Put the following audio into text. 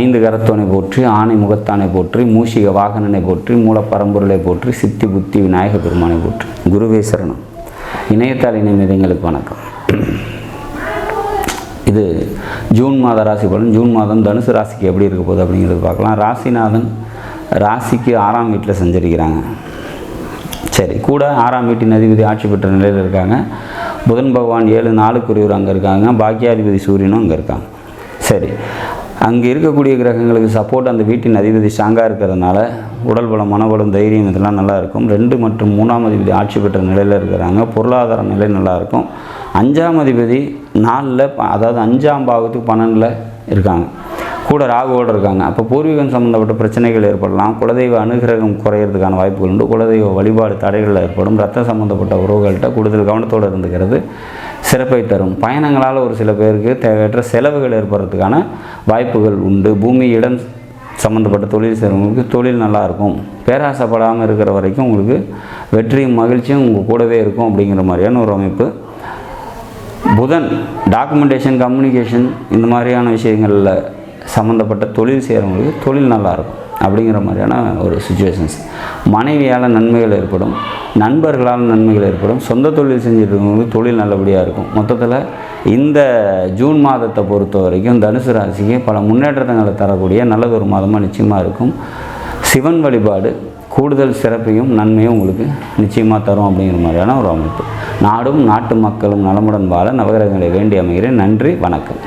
ஐந்து கரத்தோனை போற்றி ஆணை முகத்தானை போற்றி மூஷிக வாகனனை போற்றி மூலப்பரம்பொருளை போற்றி சித்தி புத்தி விநாயக பெருமானை போற்றி. குருவே சரணம். இணையத்தால் இணைமிதங்களுக்கு வணக்கம். இது ஜூன் மாத ராசி பலன். ஜூன் மாதம் தனுசு ராசிக்கு எப்படி இருக்க போகுது அப்படிங்கிறது பார்க்கலாம். ராசிநாதன் ராசிக்கு ஆறாம் வீட்டில் செஞ்சிருக்கிறாங்க. சரி கூட ஆறாம் வீட்டின் அதிபதி ஆட்சி பெற்ற நிலையில் இருக்காங்க. புதன் பகவான் ஏழு நாளுக்குரியவர் அங்கே இருக்காங்க. பாக்கியாதிபதி சூரியனும் அங்கே இருக்காங்க. சரி அங்கே இருக்கக்கூடிய கிரகங்களுக்கு சப்போர்ட் அந்த வீட்டின் அதிபதி ஸ்ட்ராங்காக இருக்கிறதுனால உடல் பலம் மனபலம் தைரியம் இதெல்லாம் நல்லாயிருக்கும். ரெண்டு மற்றும் மூணாம் அதிபதி ஆட்சி பெற்ற நிலையில் இருக்கிறாங்க. பொருளாதார நிலை நல்லாயிருக்கும். அஞ்சாம் அதிபதி நாலில் அதாவது அஞ்சாம் பாகத்துக்கு பன்னெண்டில் இருக்காங்க. கூட ராகுவோடு இருக்காங்க. அப்போ பூர்வீகம் சம்மந்தப்பட்ட பிரச்சனைகள் ஏற்படலாம். குலதெய்வ அனுகிரகம் குறையிறதுக்கான வாய்ப்புகள் உண்டு. குலதெய்வ வழிபாடு தடைகள் ஏற்படும். ரத்த சம்மந்தப்பட்ட உறவுகள்கிட்ட கூடுதல் கவனத்தோடு இருந்துக்கிறது. சிறப்பை தரும். பயணங்களால் ஒரு சில பேருக்கு தேவையற்ற செலவுகள் ஏற்படுறதுக்கான வாய்ப்புகள் உண்டு. பூமி இடம் சம்மந்தப்பட்ட தொழில் செய்கிறவங்களுக்கு தொழில் நல்லாயிருக்கும் பேராசைப்படாமல் இருக்கிற வரைக்கும் உங்களுக்கு வெற்றியும் மகிழ்ச்சியும் உங்கள் கூடவே இருக்கும் அப்படிங்கிற மாதிரியான ஒரு அமைப்பு. புதன் டாக்குமெண்டேஷன் கம்யூனிகேஷன் இந்த மாதிரியான விஷயங்களில் சம்மந்தப்பட்ட தொழில் செய்கிறவங்களுக்கு தொழில் நல்லாயிருக்கும் அப்படிங்கிற மாதிரியான ஒரு சுச்சுவேஷன்ஸ் மனைவியால் நன்மைகள் ஏற்படும் நண்பர்களால் நன்மைகள் ஏற்படும் சொந்த தொழில் செஞ்சுருக்கவங்களுக்கு தொழில் நல்லபடியாக இருக்கும். மொத்தத்தில் இந்த ஜூன் மாதத்தை பொறுத்த வரைக்கும் தனுசு ராசிக்கு பல முன்னேற்றங்களை தரக்கூடிய நல்லதொரு மாதமாக நிச்சயமாக இருக்கும். சிவன் வழிபாடு கூடுதல் சிறப்பையும் நன்மையும் உங்களுக்கு நிச்சயமாக தரும் அப்படிங்கிற மாதிரியான ஒரு அமைப்பு. நாடும் நாட்டு மக்களும் நலமுடன் வாழ நவகிரகங்களை வேண்டி அமைகிறேன். நன்றி வணக்கம்.